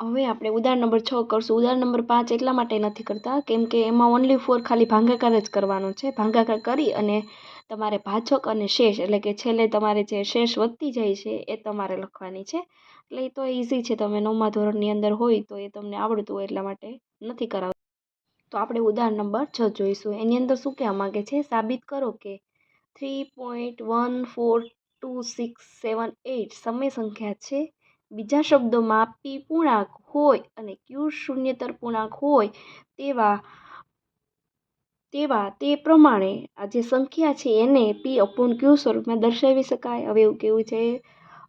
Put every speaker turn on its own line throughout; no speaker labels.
હવે આપણે ઉદાહરણ નંબર છ કરશું. ઉદાહરણ નંબર પાંચ એટલા માટે નથી કરતા, કેમ કે એમાં ઓનલી ફોર ખાલી ભાંગાકાર જ કરવાનો છે. ભાંગાકાર કરી અને તમારે ભાજક અને શેષ, એટલે કે છેલ્લે તમારે જે શેષ વધતી જાય છે એ તમારે લખવાની છે. એટલે એ તો ઇઝી છે. તમે નવમા ધોરણની અંદર હોય તો એ તમને આવડતું હોય એટલા માટે નથી કરાવતું. તો આપણે ઉદાહરણ નંબર છ જોઈશું. એની અંદર શું કહેવા માગે છે? સાબિત કરો કે three point one four two six seven eight સમય સંખ્યા છે બીજા શબ્દોમાં પી પૂર્ણાંક હોય અને ક્યુ શૂન્યતર પૂર્ણાંક હોય તેવા તેવા તે પ્રમાણે આ જે સંખ્યા છે એને પી અપૂન ક્યુ સ્વરૂપમાં દર્શાવી શકાય. હવે એવું કેવું છે?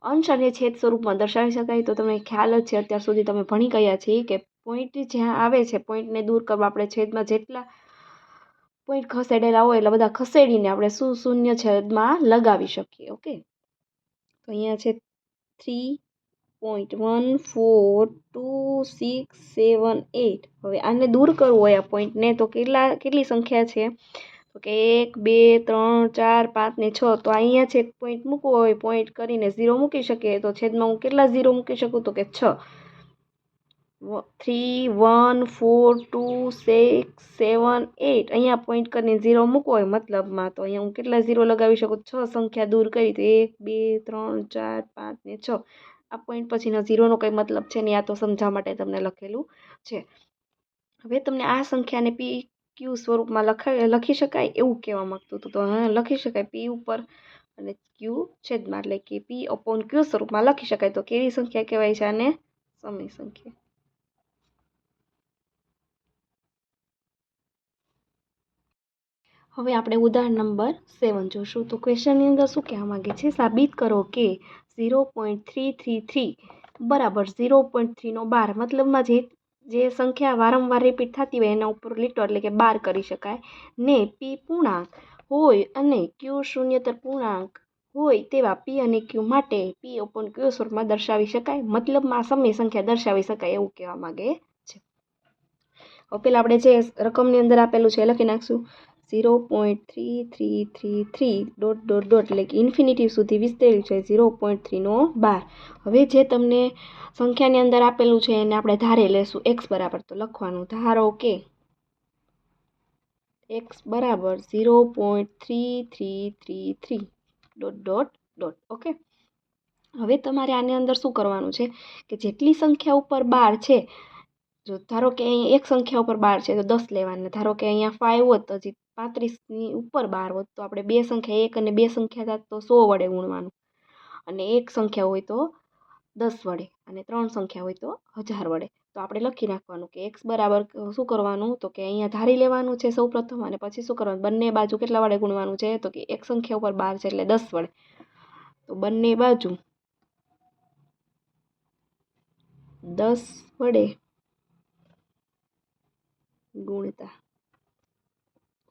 અંશ અને છેદ સ્વરૂપમાં દર્શાવી શકાય તો તમને ખ્યાલ જ છે અત્યાર સુધી તમે ભણી ગયા છીએ કે પોઈન્ટ જ્યાં આવે છે પોઈન્ટને દૂર કરવા આપણે છેદમાં જેટલા પોઈન્ટ ખસેડેલા હોય એટલે બધા ખસેડીને આપણે શું શૂન્ય છેદમાં લગાવી શકીએ. ઓકે? તો અહીંયા છે three point one four two six seven eight હવે આને દૂર કરવું હોય આ પોઈન્ટને, તો કેટલા, કેટલી સંખ્યા છે? તો કે એક, બે, ત્રણ, ચાર, પાંચ ને છ. તો અહીંયા છે પોઈન્ટ મૂકવો હોય પોઈન્ટ કરીને ઝીરો મૂકી શકીએ. તો છેદમાં હું કેટલા ઝીરો મૂકી શકું? તો કે છ. Three one four two six seven eight અહીંયા પોઈન્ટ કરીને ઝીરો મૂકવો હોય મતલબમાં. તો અહીંયા હું કેટલા ઝીરો લગાવી શકું? છ સંખ્યા દૂર કરી તો એક, બે, ત્રણ, ચાર, પાંચ ને છ. આ પોઈન્ટ પછીનો ઝીરોનો કંઈ મતલબ છે નહીં, આ તો સમજાવવા માટે તમને લખેલું છે. હવે તમને આ સંખ્યાને પી ક્યુ સ્વરૂપમાં લખાય લખી શકાય એવું કહેવા માગતું હતું. તો હા, લખી શકાય પી ઉપર અને ક્યુ છેદમાં, એટલે કે પી અપોન ક્યુ સ્વરૂપમાં લખી શકાય. તો કેવી સંખ્યા કહેવાય છે આને? સમય સંખ્યા. હવે આપણે ઉદાહરણ નંબર સેવન જોશું. તો ક્વેશ્ચનની અંદર શું કહેવા માગે છે? સાબિત કરો કે zero point three three three બરાબર ઝીરો પોઈન્ટ થ્રીનો બાર. મતલબમાં જે જે સંખ્યા વારંવાર રિપીટ થતી હોય એના ઉપર લીટો એટલે કે બાર કરી શકાય. ને પી પૂર્ણાંક હોય અને ક્યુ શૂન્યતર પૂર્ણાંક હોય તેવા પી અને ક્યુ માટે પી ઓપન ક્યુ સ્વરૂપમાં દર્શાવી શકાય. મતલબમાં સમય સંખ્યા દર્શાવી શકાય એવું કહેવા માગે છે. હવે પેલા આપણે જે રકમની અંદર આપેલું છે લખી નાખશું. Zero point three three three three dot dot dot એટલે કે ઇન્ફિનિટી સુધી વિસ્તરેલું છે ઝીરો પોઈન્ટ થ્રીનો બાર. હવે જે તમને સંખ્યાની અંદર આપેલું છે એને આપણે ધારે લેશું. એક્સ બરાબર તો લખવાનું ધારો કે એક્સ બરાબર zero point three three three three dot dot dot okay હવે તમારે આની અંદર શું કરવાનું છે? કે જેટલી સંખ્યા ઉપર બાર છે જો ધારો કે અહીંયા એક સંખ્યા ઉપર બાર છે, તો દસ લેવાના. ધારો કે અહીંયા ફાઇવ હોત, તો હજી પાંત્રીસની ઉપર બાર હોત, તો આપણે બે સંખ્યા, એક અને બે સંખ્યા થાત, તો સો વડે ગુણવાનું. અને એક સંખ્યા હોય તો દસ વડે, અને ત્રણ સંખ્યા હોય તો હજાર વડે. તો આપણે લખી નાખવાનું કે એક્સ બરાબર શું કરવાનું? તો કે અહીંયા ધારી લેવાનું છે સૌ પ્રથમ, અને પછી શું કરવાનું? બંને બાજુ કેટલા વડે ગુણવાનું છે? તો કે એક સંખ્યા ઉપર બાર છે એટલે દસ વડે. તો બંને બાજુ દસ વડે ગુણતા.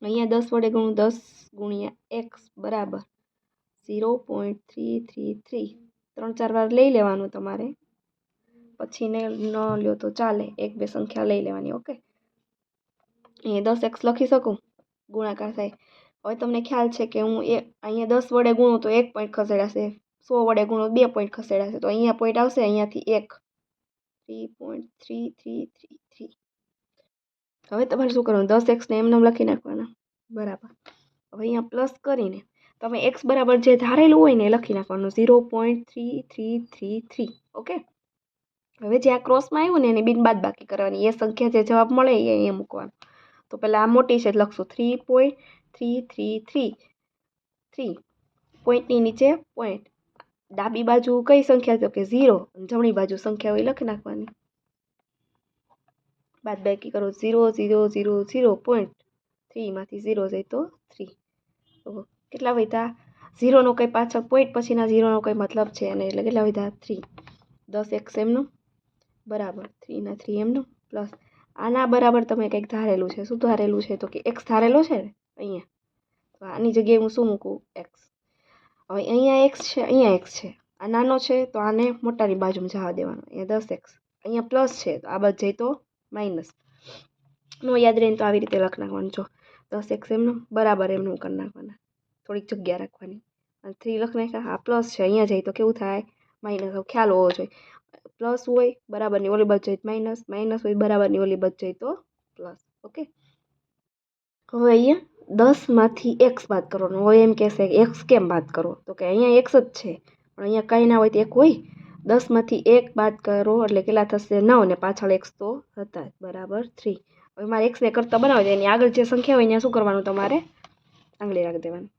અહીંયા દસ વડે ગુણું દસ ગુણ્યા એક્સ બરાબર zero point three three three. ત્રણ ચાર વાર લઈ લેવાનું તમારે. પછી ને ન લ્યો તો ચાલે. એક બે સંખ્યા લઈ લેવાની, ઓકે? અહીંયા દસ એક્સ લખી શકું? ગુણાકાર થાય. હવે તમને ખ્યાલ છે કે હું એ અહીંયા દસ વડે ગુણું તો એક પોઈન્ટ ખસેડાશે. સો વડે ગુણું બે પોઈન્ટ ખસેડાશે. તો અહીંયા પોઈન્ટ આવશે અહીંયાથી એક. Three point three three three. Three હવે તમારે શું કરવાનું? દસ એક્સને એમને લખી નાખવાના. બરાબર. હવે અહીંયા પ્લસ કરીને તમે એક્સ બરાબર જે ધારેલું હોય ને એ લખી નાખવાનું. Zero point three three three three okay હવે જે આ ક્રોસમાં આવ્યું ને એની બિન બાદ બાકી કરવાની. એ સંખ્યા જે જવાબ મળે એ અહીંયા મૂકવાનું. તો પહેલાં આ મોટી છે લખશું. Three point three three three three પોઈન્ટની નીચે પોઈન્ટ ડાબી બાજુ કઈ સંખ્યા? તો કે ઝીરો જમણી બાજુ સંખ્યા હોય લખી નાખવાની. બાદ બાકી કરો, zero zero zero zero point થ્રીમાંથી zero જાય તો થ્રી તો કેટલા વધ્યા? ઝીરોનો કંઈ પાછળ પોઈન્ટ પછીના ઝીરોનો કંઈ મતલબ છે અને એટલે કેટલા વધ્યા? થ્રી દસ એક્સ એમનું બરાબર થ્રીના થ્રી એમનું પ્લસ આના બરાબર તમે કંઈક ધારેલું છે. શું ધારેલું છે? તો કે એક્સ ધારેલો છે ને? અહીંયા. તો આની જગ્યાએ હું શું મૂકું? એક્સ. હવે અહીંયા એક્સ છે, અહીંયા એક્સ છે. આ નાનો છે, તો આને મોટાની બાજુમાં જવા દેવાનો. અહીંયા દસ એક્સ. અહીંયા પ્લસ છે, તો આ બાજુ જઈ તો માઇનસ નો યાદ રહીને તો આવી રીતે લખી નાખવાનું. છો દસ એક્સ એમનું બરાબર એમનું કરી નાખવાના. થોડીક જગ્યા રાખવાની. અને થ્રી લખી નાખ્યા. હા પ્લસ છે, અહીંયા જઈએ તો કેવું થાય? માઇનસ ખ્યાલ હોવો જોઈએ. પ્લસ હોય, બરાબરની ઓલી બાજુ જઈ માઇનસ માઇનસ હોય, બરાબરની ઓલી બાજુ જઈ તો પ્લસ ઓકે હવે અહીંયા દસમાંથી એક્સ બાદ કરવાનો. હવે એમ કહેશે એક્સ કેમ બાદ કરો તો કે અહીંયા એક્સ જ છે. પણ અહીંયા કાંઈ ના હોય તો એક હોય? દસમાંથી એક બાદ કરો એટલે કેટલા થશે? નવ ને પાછળ એક્સ તો હતા બરાબર? થ્રી હવે મારે એક્સને કરતાં બનાવી એની આગળ જે સંખ્યા હોય ત્યાં શું કરવાનું તમારે? આંગળી રાખી દેવાની.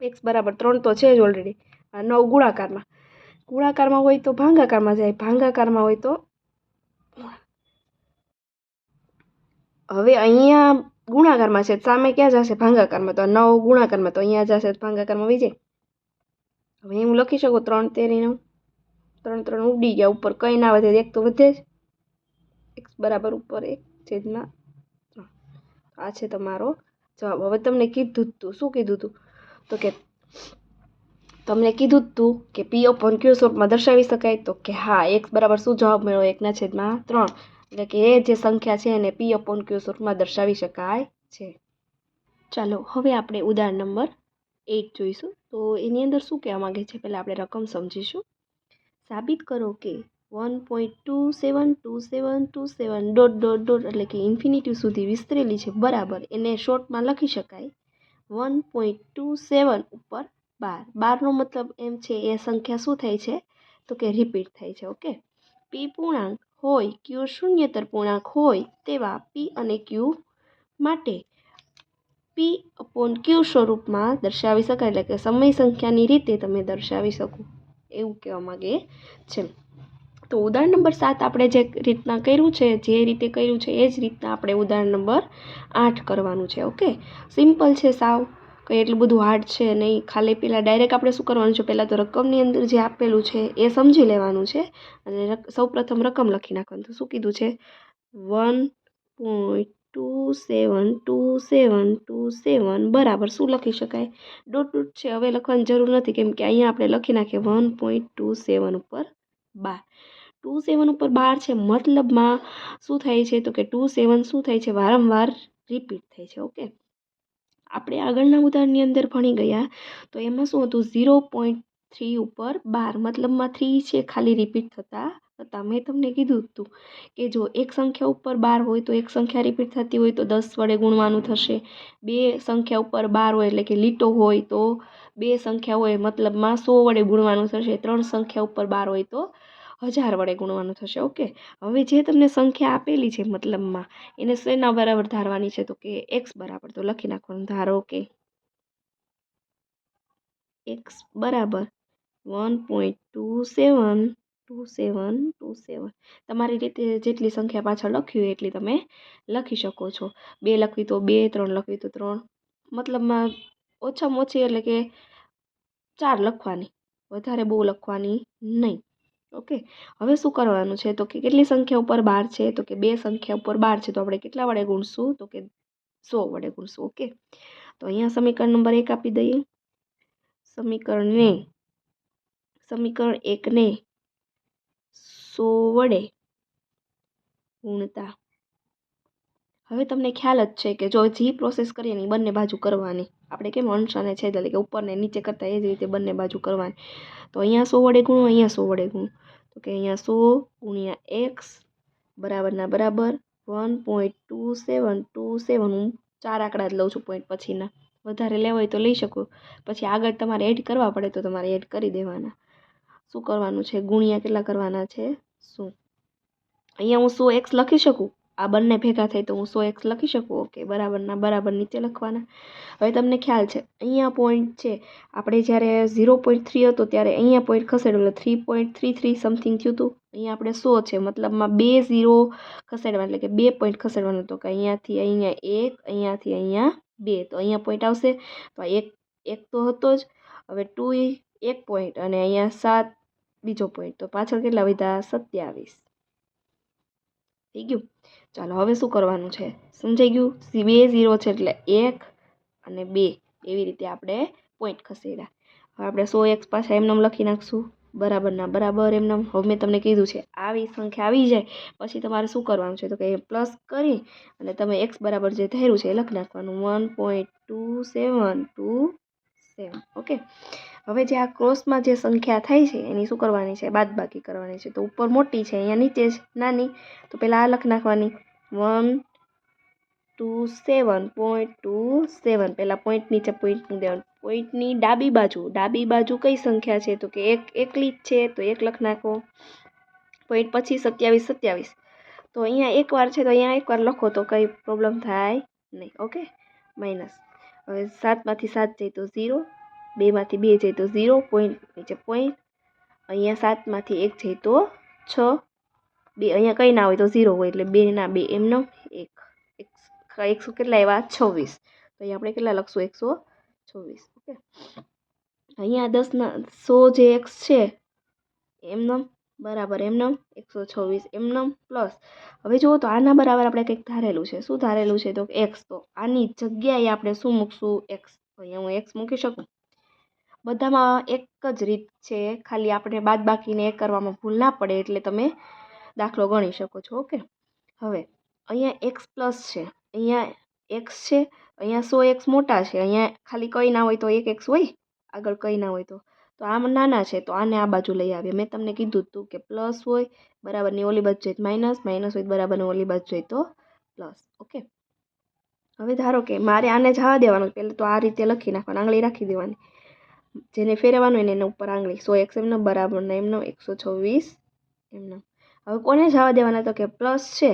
એક્સ બરાબર ત્રણ તો છે જ ઓલરેડી નવ ગુણાકારમાં. ગુણાકારમાં હોય તો ભાંગાકારમાં જાય. ભાંગાકારમાં હોય તો હવે અહીંયા ગુણાકારમાં છે, સામે ક્યાં જશે? ભાંગાકારમાં. તો નવ ગુણાકારમાં તો અહીંયા જશે ભાંગાકારમાં વિજય. હવે હું લખી શકું? ત્રણ તેરી નવ. ત્રણ ત્રણ ઉડી ગયા ઉપર. કંઈ ના વધે. એક તો વધે જ. એક્સ બરાબર ઉપર એક છેદમાં ત્રણ. આ છે તમારો જવાબ. હવે તમને કીધું હતું શું કીધું તું? તો કે તમને કીધું હતું કે પી ઓપન ક્યુ સ્વરૂપમાં દર્શાવી શકાય તો કે હા એક્સ બરાબર શું જવાબ મેળવો એકના છેદમાં ત્રણ. એટલે કે એ જે સંખ્યા છે એને પી અપોન ક્યુ સ્વરૂપમાં દર્શાવી શકાય છે. ચાલો, હવે આપણે ઉદાહરણ નંબર એઇટ જોઈશું. તો એની અંદર શું કહેવા માગે છે? પહેલાં આપણે રકમ સમજીશું. સાબિત કરો કે one point two seven two seven two seven dot dot dot એટલે કે ઇન્ફિનિટી સુધી વિસ્તરેલી છે. બરાબર. એને શોર્ટમાં લખી શકાય. વન પોઈન્ટ ટુ સેવન ઉપર બાર. બારનો મતલબ એમ છે, એ સંખ્યા શું થાય છે? તો કે રિપીટ થાય છે, ઓકે? પી પૂર્ણાંક હોય ક્યુ શૂન્યતર પૂર્ણાંક હોય, તેવા પી અને ક્યુ માટે પી અપોન ક્યુ સ્વરૂપમાં દર્શાવી શકાય. એટલે કે સમય સંખ્યાની રીતે તમે દર્શાવી શકો. એવું કહેવા માગે છે. તો ઉદાહરણ નંબર સાત આપણે જે રીતના કર્યું છે, જે રીતે કર્યું છે, એ જ રીતના આપણે ઉદાહરણ નંબર આઠ કરવાનું છે, ઓકે? સિમ્પલ છે સાવ. કંઈ એટલું બધું હાર્ડ છે નહીં. ખાલી પેલા ડાયરેક્ટ આપણે શું કરવાનું છે પહેલાં તો રકમની અંદર જે આપેલું છે, એ સમજી લેવાનું છે. અને સૌપ્રથમ રકમ લખી નાખવાનું. તો શું કીધું છે? One point two seven two seven two seven બરાબર શું લખી શકાય? ડોટ ડોટ છે. હવે લખવાની જરૂર નથી કેમ કે અહીંયા આપણે લખી નાખીએ વન પોઈન્ટ ટુ સેવન ઉપર બાર. ટુ સેવન ઉપર બાર છે મતલબમાં શું થાય છે? તો કે ટુ સેવન શું થાય છે? વારંવાર રિપીટ થાય છે. ઓકે? આપણે આગળના ઉદાહરણની અંદર ભણી ગયા. તો એમાં શું હતું? ઝીરો પોઈન્ટ થ્રી ઉપર બાર. મતલબમાં થ્રી છે, ખાલી રિપીટ થતા હતા મેં તમને કીધું હતું કે જો એક સંખ્યા ઉપર બાર હોય તો એક સંખ્યા રિપીટ થતી હોય તો દસ વડે ગુણવાનું થશે. બે સંખ્યા ઉપર બાર હોય એટલે કે લીટો હોય તો બે સંખ્યા હોય મતલબમાં સો વડે ગુણવાનું થશે, ત્રણ સંખ્યા ઉપર બાર હોય તો હજાર વડે ગુણવાનું થશે. ઓકે? હવે જે તમને સંખ્યા આપેલી છે મતલબમાં, એને શેના બરાબર ધારવાની છે? તો કે એક્સ બરાબર, તો લખી નાખવાનું ધારો કે એક્સ બરાબર one point two seven two seven two seven. તમારી રીતે જેટલી સંખ્યા પાછળ લખ્યું હોય એટલી તમે લખી શકો છો. બે લખવી તો બે, ત્રણ લખવી તો ત્રણ. મતલબમાં ઓછામાં ઓછી એટલે કે ચાર લખવાની. વધારે બહુ લખવાની નહીં. ઓકે? હવે શું કરવાનું છે? તો કે કેટલી સંખ્યા ઉપર બાર છે? તો કે બે સંખ્યા ઉપર બાર છે. તો આપણે કેટલા વડે ગુણશું? તો કે સો વડે ગુણશું. ઓકે? તો અહીંયા સમીકરણ નંબર એક આપી દઈએ. સમીકરણને, સમીકરણ એકને સો વડે ગુણતા હવે તમને ખ્યાલ જ છે કે જો જે પ્રોસેસ કરીએ ને બંને બાજુ કરવાની. આપણે કેમ અંશ અને છેદ એટલે કે ઉપરને નીચે કરતાં એ જ રીતે બંને બાજુ કરવાની. તો અહીંયા સો વડે ગુણો, અહીંયા સો વડે ગુણો. તો કે અહીંયા સો ગુણ્યા એક્સ બરાબરના બરાબર one point two seven two seven હું ચાર આંકડા જ લઉં છું પોઈન્ટ પછીના. વધારે લેવા હોય તો લઈ શકો. પછી આગળ તમારે એડ કરવા પડે તો તમારે એડ કરી દેવાના. શું કરવાનું છે? ગુણ્યા કેટલા કરવાના છે? શું? અહીંયા હું સો એક્સ લખી શકું? આ બંને ભેગા થાય તો હું સો એક્સ લખી શકું? ઓકે બરાબરના, બરાબર નીચે લખવાના. હવે તમને ખ્યાલ છે, અહીંયા પોઈન્ટ છે. આપણે જ્યારે ઝીરો પોઈન્ટ થ્રી હતો ત્યારે અહીંયા પોઈન્ટ ખસેડો એટલે three point three three something થયું હતું. અહીંયા આપણે સો છે? મતલબમાં બે ઝીરો ખસેડવા એટલે કે બે પોઈન્ટ ખસેડવાનું તો કે અહીંયાથી અહીંયા એક, અહીંયાથી અહીંયા બે. તો અહીંયા પોઈન્ટ આવશે. તો એક એક તો હતો જ. હવે ટુ એક પોઈન્ટ અને અહીંયા સાત બીજો પોઈન્ટ તો પાછળ કેટલા વધ્યા? સત્યાવીસ. થઈ ગયું. ચાલો, હવે શું કરવાનું છે? સમજાઈ ગયું? બે ઝીરો છે એટલે એક અને બે. એવી રીતે આપણે પોઈન્ટ ખસેડ્યા. હવે આપણે સો એક્સ પાછા એમનામ લખી નાખશું. બરાબરના બરાબર એમનામ હવે મેં તમને કીધું છે, આવી સંખ્યા આવી જાય. પછી તમારે શું કરવાનું છે? તો કે પ્લસ કરી અને તમે એક્સ બરાબર જે ધાર્યું છે એ લખી નાખવાનું. One point two seven two seven okay હવે જે આ ક્રોસમાં જે સંખ્યા થાય છે, એની શું કરવાની છે? બાદબાકી કરવાની છે. તો ઉપર મોટી છે, અહીંયા નીચે જ નાની. તો પહેલાં આ લખ નાખવાની. One, two, seven. Point two, seven. પહેલાં પોઈન્ટ નીચે પોઈન્ટ મૂકી દેવાનું. પોઈન્ટની ડાબી બાજુ. ડાબી બાજુ કઈ સંખ્યા છે? તો કે એક, એકલી જ છે. તો એક લખ નાખો. પોઈન્ટ પછી સત્યાવીસ સત્યાવીસ. તો અહીંયા એકવાર છે, તો અહીંયા એકવાર લખો તો કંઈ પ્રોબ્લેમ થાય નહીં. ઓકે? માઇનસ હવે સાતમાંથી સાત જાય તો ઝીરો બેમાંથી બે જાય તો ઝીરો પોઈન્ટ નીચે પોઈન્ટ અહીંયા સાતમાંથી એક જાય તો છ. બે અહીંયા કંઈ ના હોય તો ઝીરો હોય, એટલે બે ના બે એમનો એક એકસો કેટલા એવા છવ્વીસ. તો અહીંયા આપણે કેટલા લખશું? એકસો છવ્વીસ. ઓકે. અહીંયા દસના સો જે એક્સ છે એમનો બરાબર એમનો એકસો છવ્વીસ એમનો પ્લસ. હવે જુઓ તો આના બરાબર આપણે કંઈક ધારેલું છે. શું ધારેલું છે? તો એક્સ તો આની જગ્યાએ આપણે શું મૂકશું? એક્સ અહીંયા હું એક્સ મૂકી શકું? બધામાં એક જ રીત છે. ખાલી આપણે બાદ બાકીને એ કરવામાં ભૂલ ના પડે એટલે તમે દાખલો ગણી શકો છો, ઓકે? હવે, અહીંયા એક્સ પ્લસ છે. અહીંયા એક્સ છે, અહીંયા સો એક્સ મોટા છે. અહીંયા ખાલી કંઈ ના હોય તો એક એક્સ હોય, આગળ કંઈ ના હોય તો. તો આમ નાના છે, તો આને આ બાજુ લઈ આવીએ. મેં તમને કીધું હતું કે પ્લસ હોય, બરાબરની ઓલી બાજુ જોઈએ માઇનસ માઇનસ હોય બરાબરની ઓલી બાજુ જોઈએ તો પ્લસ ઓકે? હવે ધારો કે મારે આને જવા દેવાનું પહેલાં તો આ રીતે લખી નાખવાનું, આંગળી રાખી દેવાની. જેને ફેરવવાનો ને એના ઉપર આંગળી સો એક્સ એમનો બરાબરનો એમનો એકસો છવ્વીસ એમનો હવે કોને જવા દેવાના તો કે પ્લસ છે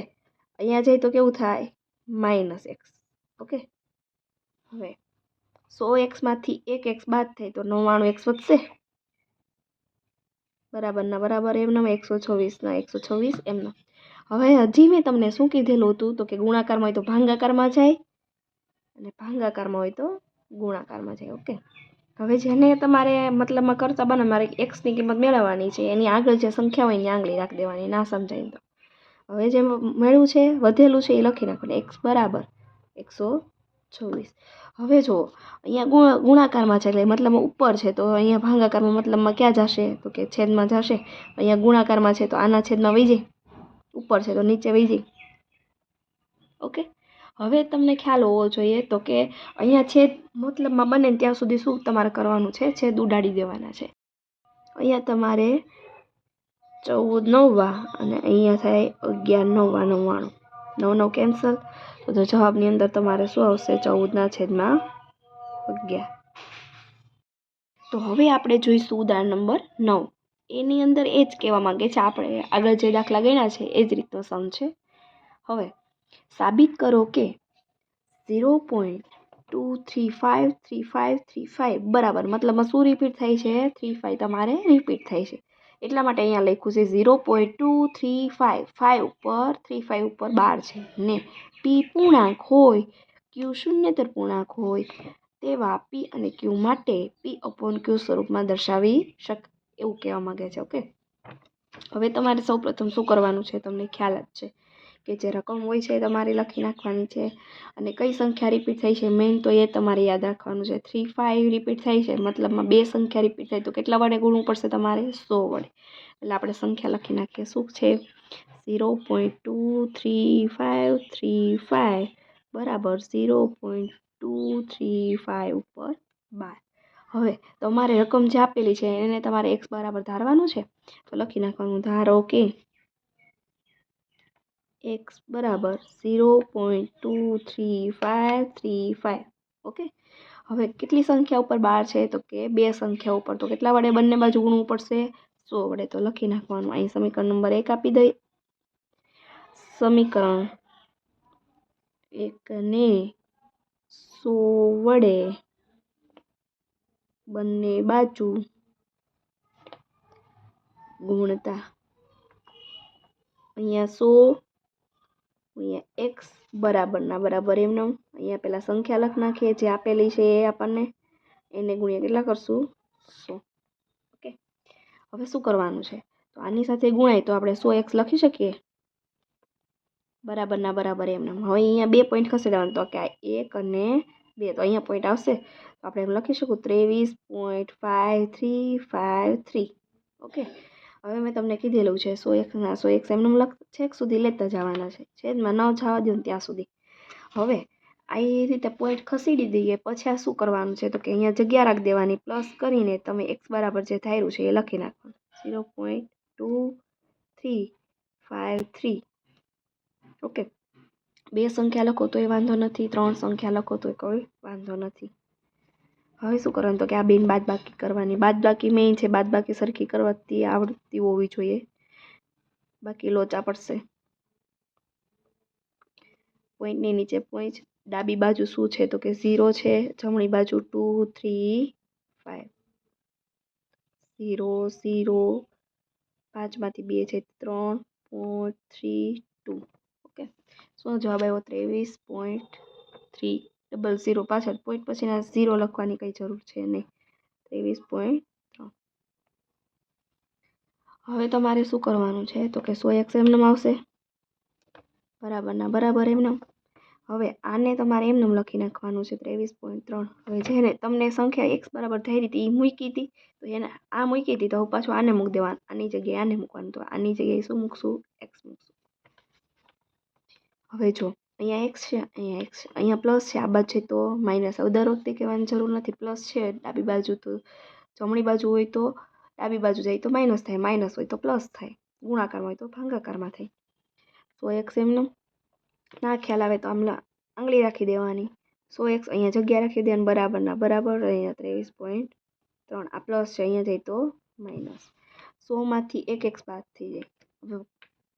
અહીંયા જાય તો કેવું થાય માઇનસ એક્સ ઓકે હવે સો એક્સમાંથી એક એક્સ બાદ થાય તો નવ્વાણું એક્સ વધશે બરાબરના બરાબર એમનો એકસો છવ્વીસના એકસો છવ્વીસ એમનો હવે હજી મેં તમને શું કીધેલું હતું તો કે ગુણાકારમાં હોય તો ભાંગાકારમાં જાય અને ભાંગાકારમાં હોય તો ગુણાકારમાં જાય ઓકે હવે જેને તમારે મતલબમાં કરતા બને મારે એક્સની કિંમત મેળવવાની છે, એની આગળ જે સંખ્યા હોય એની આંગળી રાખી દેવાની, ના સમજાય તો. હવે જે મેળવું છે, વધેલું છે, એ લખી નાખવાનું. એક્સ બરાબર એકસો છવ્વીસ. હવે જુઓ અહીંયા ગુણાકારમાં છે એટલે મતલબ ઉપર છે, તો અહીંયા ભાંગાકારમાં મતલબમાં ક્યાં જશે? તો કે છેદમાં જશે. અહીંયા ગુણાકારમાં છે, તો આના છેદમાં વહી જાય. ઉપર છે, તો નીચે વહી જાય. ઓકે? હવે તમને ખ્યાલ હોવો જોઈએ તો કે અહીંયા છેદ મતલબમાં બને ત્યાં સુધી શું તમારે કરવાનું છે? છેદ ઉડાડી દેવાના છે. અહીંયા તમારે ચૌદ, નવવા અને અહીંયા થાય અગિયાર, નવવા, નવ્વાણું. નવ નવ કેન્સલ તો જવાબની અંદર તમારે શું આવશે? ચૌદના છેદમાં અગિયાર. તો હવે આપણે જોઈશું ઉદાહરણ નંબર નવ. એની અંદર એ જ કહેવા માંગે છે આપણે. આગળ જે દાખલા ગણ્યા છે, એ જ રીતનો સમ છે. હવે સાબિત કરો કે zero point two three five three five three five બરાબર મતલબમાં શું રિપીટ થાય છે? થ્રી ફાઇવ તમારે રિપીટ થાય છે. એટલા માટે અહીંયા લખ્યું છે zero point two three five five ઉપર થ્રી ફાઇવ ઉપર બાર છે ને. પી પૂર્ણાંક હોય ક્યુ શૂન્યતર પૂર્ણાંક હોય, તેવા પી અને ક્યુ માટે પી અપોન ક્યુ સ્વરૂપમાં દર્શાવી શક, એવું કહેવા માગે છે ઓકે હવે તમારે સૌપ્રથમ શું કરવાનું છે? તમને ખ્યાલ જ છે. કે જે રકમ હોય છે તમારે લખી નાખવાની છે. અને કઈ સંખ્યા રિપીટ થઈ છે? મેઇન તો એ તમારે યાદ રાખવાનું છે. થ્રી ફાઇવ રિપીટ થાય છે. મતલબમાં બે સંખ્યા રિપીટ થાય. તો કેટલા વડે ગુણવું પડશે તમારે? સો વડે. એટલે આપણે સંખ્યા લખી નાખીએ. શું છે? Zero point two three five three five બરાબર zero point two three five ઉપર બાર. હવે તમારે રકમ જે આપેલી છે એને તમારે એક્સ બરાબર ધારવાનું છે? તો લખી નાખવાનું ધારો કે એક્સ બરાબર zero point two three five three five okay? હવે કેટલી સંખ્યા ઉપર બાર છે? તો કે બે સંખ્યા ઉપર. તો કેટલા વડે બંને બાજુ ગુણવું પડશે? સો વડે. તો લખી નાખવાનું. અહીં સમીકરણ નંબર એક આપી દઈ. સમીકરણ એકને સો વડે બંને બાજુ ગુણતા. અહીંયા સો અહીંયા એક્સ બરાબરના બરાબર એમનો અહીંયા પહેલાં સંખ્યા લખ નાખીએ જે આપેલી છે એ આપણને એને ગુણ્યા કેટલા કરશું? સો. ઓકે. હવે શું કરવાનું છે? તો આની સાથે ગુણાય તો આપણે સો એક્સ લખી શકીએ? બરાબરના બરાબર એમને હવે અહીંયા બે પોઈન્ટ ખસેડવાનું તો કે આ એક અને બે. તો અહીંયા પોઈન્ટ આવશે. તો આપણે એમ લખી શકું ત્રેવીસ point five three five three okay. હવે મેં તમને કીધેલું છે, સો એકના સો એક એમનું લખ છેક સુધી લેતા જવાના છે. છેદમાં ન જવા દો ત્યાં સુધી. હવે આ એ રીતે પોઈન્ટ ખસેડી દઈએ, પછી આ શું કરવાનું છે? તો કે અહીંયા જગ્યા રાખી દેવાની પ્લસ કરીને તમે એક્સ બરાબર જે ધાર્યું છે એ લખી નાખવાનું. Zero point two three five three okay બે સંખ્યા લખો તો એ વાંધો નથી, ત્રણ સંખ્યા લખો તોય કોઈ વાંધો નથી. હવે શું કરવાનું? તો કે આ બેન બાદ બાકી કરવાની. બાદ બાકી મેઇન છે. બાદ બાકી સરખી કરવાથી આવડતી હોવી જોઈએ. બાકી લોચા પડશે. પોઈન્ટની નીચે પોઈન્ટ ડાબી બાજુ શું છે? તો કે ઝીરો છે. જમણી બાજુ two three five zero zero પાંચમાંથી બે છે. ત્રણ પોઈન્ટ થ્રી ટુ ઓકે શું જવાબ આવ્યો? ત્રેવીસ પોઈન્ટ થ્રી ડબલ ઝીરો પાછળ પોઈન્ટ પછીના ઝીરો લખવાની કંઈ જરૂર છે નહીં. ત્રેવીસ પોઈન્ટ ત્રણ. હવે તમારે શું કરવાનું છે? તો કે સો એક્સ એમનેમ આવશે. બરાબરના બરાબર એમનેમ. હવે આને તમારે એમનેમ લખી નાખવાનું છે ત્રેવીસ પોઈન્ટ ત્રણ. હવે જેને તમને સંખ્યા એક્સ બરાબર થઈ હતી એ મૂકી હતી, તો એને આ મૂકી હતી, તો પાછું આને મૂકી દેવાનું આની જગ્યાએ આને મૂકવાનું. તો આની જગ્યાએ શું મૂકશું? એક્સ મૂકશું. હવે જો અહીંયા એક્સ છે, અહીંયા એક્સ છે. અહીંયા પ્લસ છે, આ બાજુ તો માઇનસ હવે દર વખતે કહેવાની જરૂર નથી પ્લસ છે, ડાબી બાજુ તો જમણી બાજુ હોય તો ડાબી બાજુ જાય તો માઇનસ થાય માઇનસ હોય તો પ્લસ થાય. ગુણાકારમાં હોય તો ભાંગાકારમાં થાય. સો એક્સ એમનો. ના ખ્યાલ આવે તો આમ આંગળી રાખી દેવાની. સો એક્સ અહીંયા જગ્યા રાખી દેવાની બરાબરના. બરાબર અહીંયા ત્રેવીસ પોઈન્ટ ત્રણ. આ પ્લસ છે, અહીંયા જાય તો માઇનસ સોમાંથી એક એક્સ બાદ થઈ જાય. હવે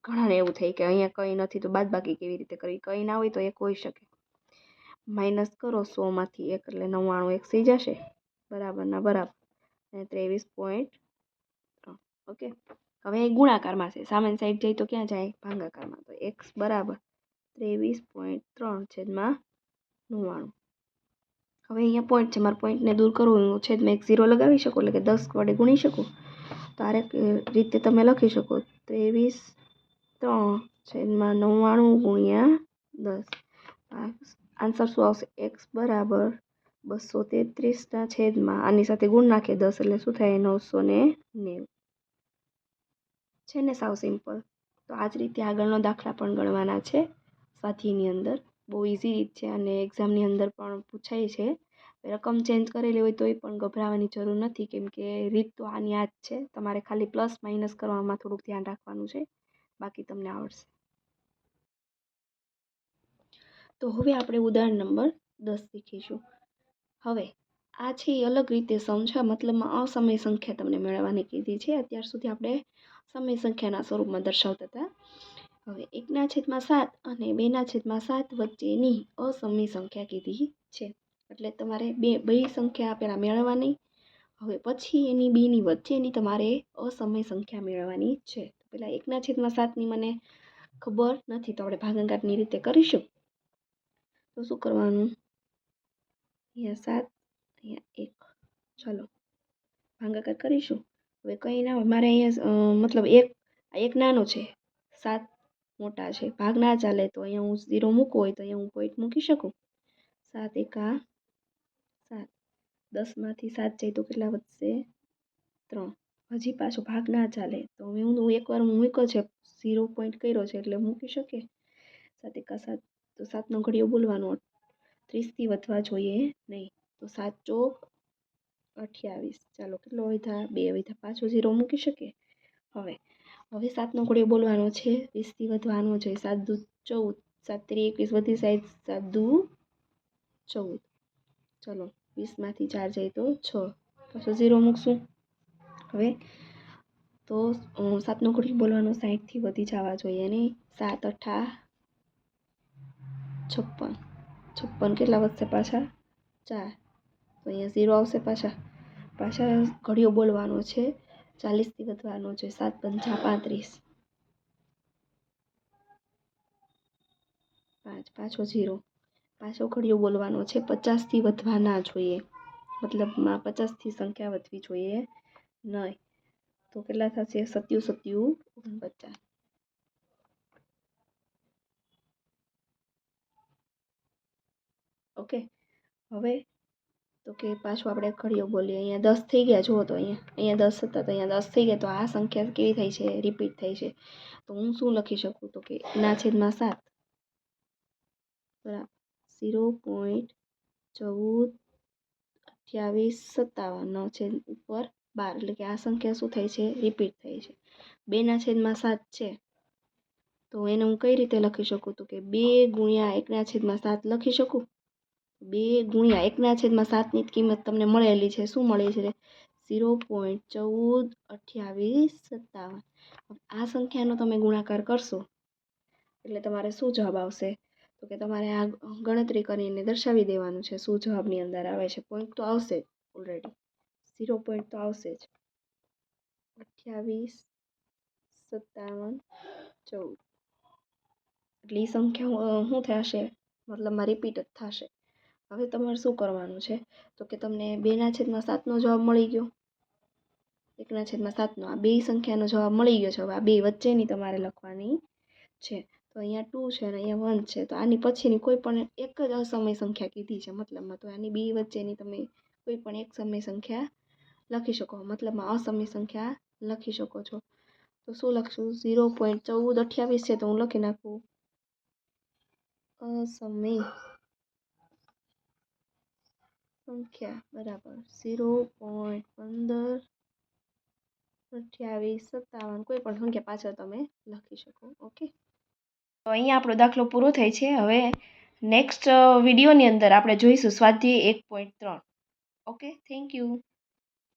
ઘણાને એવું થાય કે અહીંયા કંઈ નથી તો બાદ બાકી કેવી રીતે કરવી? કંઈ ના હોય તો એક હોઈ શકે. માઇનસ કરો સોમાંથી એક એટલે નવ્વાણું એક થઈ જશે. બરાબરના બરાબર. અને ત્રેવીસ પોઈન્ટ ત્રણ. ઓકે? હવે એ ગુણાકારમાં છે. સામેની સાઈડ જાય તો ક્યાં જાય? ભાંગાકારમાં. તો એક્સ બરાબર. ત્રેવીસ પોઈન્ટ ત્રણ છેદમાં નવ્વાણું. હવે અહીંયા પોઈન્ટ છે. મારે પોઈન્ટને દૂર કરવું હું છેદમાં એક ઝીરો લગાવી શકું? એટલે કે દસ વડે ગુણી શકું? તો આ રીતે તમે લખી શકો. ત્રેવીસ ત્રણ છેદમાં નવ્વાણું ગુણ્યા દસ. આન્સર શું આવશે? એક્સ બરાબર બસો તેત્રીસના છેદમાં આની સાથે ગુણ નાખીએ દસ, એટલે શું થાય? નવસો ને નેવું. છે ને સાવ સિમ્પલ તો આ જ રીતે આગળનો દાખલા પણ ગણવાના છે. સ્વાધ્યાયની અંદર. બહુ ઇઝી રીત છે અને એક્ઝામની અંદર પણ પૂછાય છે. રકમ ચેન્જ કરેલી હોય તોય પણ ગભરાવાની જરૂર નથી. કેમ કે રીત તો આની આ જ છે. તમારે ખાલી પ્લસ માઇનસ કરવામાં થોડુંક ધ્યાન રાખવાનું છે. બાકી તમને આવડશે. તો હવે આપણે ઉદાહરણ નંબર દસ શીખીશું. હવે આ છે એ અલગ રીતે સમજા મતલબમાં અસમય સંખ્યા તમને મેળવવાની કીધી છે. અત્યાર સુધી આપણે સમય સંખ્યાના સ્વરૂપમાં દર્શાવતા હતા. હવે એકના છેદમાં સાત અને બેના છેદમાં સાત વચ્ચેની અસમય સંખ્યા કીધી છે. એટલે તમારે બે બે સંખ્યા પહેલાં મેળવવાની. હવે પછી એની બેની વચ્ચેની તમારે અસમય સંખ્યા મેળવવાની છે. પહેલાં એકના છેદમાં સાતની મને ખબર નથી, તો આપણે ભાગાંકારની રીતે કરીશું. તો શું કરવાનું? અહીંયા સાત, અહીંયા એક. ચલો, ભાગાકાર કરીશું. હવે કંઈ ના હોય. મારે અહીંયા મતલબ એક એક નાનો છે. સાત મોટા છે. ભાગ ના ચાલે તો અહીંયા હું ઝીરો મૂકવો હોય તો અહીંયા હું પોઈન્ટ મૂકી શકું? સાત એકા સાત. દસમાંથી સાત જાય તો કેટલા વધશે? ત્રણ. હજી પાછો ભાગ ના ચાલે. તો હવે હું એકવાર હું મૂક્યો છે ઝીરો પોઈન્ટ કર્યો છે એટલે મૂકી શકે સાત એકા સાત, તો સાતનો ઘડિયો બોલવાનો. ત્રીસથી વધવા જોઈએ નહીં. તો સાત ચોક અઠ્યાવીસ. ચાલો, કેટલો વધ્યા? બે વધ્યા. પાછો ઝીરો મૂકી શકે હવે હવે સાતનો ઘડિયો બોલવાનો છે વીસથી વધવાનો છે. સાત દુ ચૌદ. સાત ત્રી એકવીસ બધી સાઈડ સાત દુ ચૌદ. ચલો વીસમાંથી ચાર જાય તો છ. પાછો ઝીરો મૂકશું. હવે તો સાતનો ઘડી બોલવાનો સાઠથી વધી જવા જોઈએ નહીં સાત, અઠા, છપ્પન. છપ્પન કેટલા વધશે પાછા? ચાર. તો અહીંયા ઝીરો આવશે પાછા. પાછા ઘડિયો બોલવાનો છે. ચાલીસથી વધવાનો છે. સાત પંચા પાંત્રીસ. પાંચ, પાછો ઝીરો પાછો ઘડિયો બોલવાનો છે. પચાસથી વધવા ના જોઈએ. મતલબમાં પચાસથી સંખ્યા વધવી જોઈએ. નહીં તો કેટલા થશે સત્યુ સત્યુ ઓગણપચાસ ઓકે. હવે તો કે પાછું આપણે ઘડીઓ બોલીએ. અહીંયા દસ થઈ ગયા. જુઓ તો અહીંયા. અહીંયા દસ હતા તો અહીંયા દસ થઈ ગયા. તો આ સંખ્યા કેવી થઈ છે? રિપીટ થઈ છે. તો હું શું લખી શકું? તો કે ના છેદમાં સાત. બરાબર. ઝીરો પોઈન્ટ ચૌદ અઠ્યાવીસ સત્તાવન. છેદ ઉપર બાર, એટલે કે આ સંખ્યા શું થઈ છે? રિપીટ થઈ છે. બેના છેદમાં સાત છે. તો એને હું કઈ રીતે લખી શકું? તો કે બે ગુણ્યા એકના છેદમાં સાત લખી શકું? બે ગુણ્યા એકના છેદમાં સાતની કિંમત તમને મળેલી છે. શું મળી છે? ઝીરો પોઈન્ટ ચૌદ અઠ્યાવીસ સત્તાવન. આ સંખ્યાનો તમે ગુણાકાર કરશો, એટલે તમારે શું જવાબ આવશે? તો કે તમારે આ ગણતરી કરીને દર્શાવી દેવાનું છે. શું જવાબની અંદર આવે છે? પોઈન્ટ તો આવશે ઓલરેડી ઝીરો પોઈન્ટ તો આવશે જ અઠ્યાવીસ સત્તાવન ચૌદ એટલે સંખ્યા શું થશે મતલબમાં રિપીટ જ થશે હવે તમારે શું કરવાનું છે તો કે તમને બેના છેદમાં સાતનો જવાબ મળી ગયો એકના છેદમાં સાતનો આ બે સંખ્યાનો જવાબ મળી ગયો છે હવે આ બે વચ્ચેની તમારે લખવાની છે તો અહીંયા ટુ છે અને અહીંયા વન છે તો આની પછીની કોઈ પણ એક જ અસમય સંખ્યા કીધી છે મતલબમાં તો આની બે વચ્ચેની તમે કોઈ પણ એક સમય સંખ્યા લખી શકો. મતલબમાં અસમી સંખ્યા લખી શકો છો. તો શું લખશું? ઝીરો પોઈન્ટ ચૌદ અઠ્યાવીસ છે તો હું લખી નાખું. અસમી સંખ્યા બરાબર. ઝીરો પોઈન્ટ પંદર અઠ્યાવીસ સત્તાવન. કોઈ પણ સંખ્યા પાછળ તમે લખી શકો. ઓકે? તો અહીંયા આપણો દાખલો પૂરો થાય છે. હવે નેક્સ્ટ વિડીયોની અંદર આપણે જોઈશું. સ્વાધ્યાય એક પોઈન્ટ ત્રણ. ઓકે? Thank you.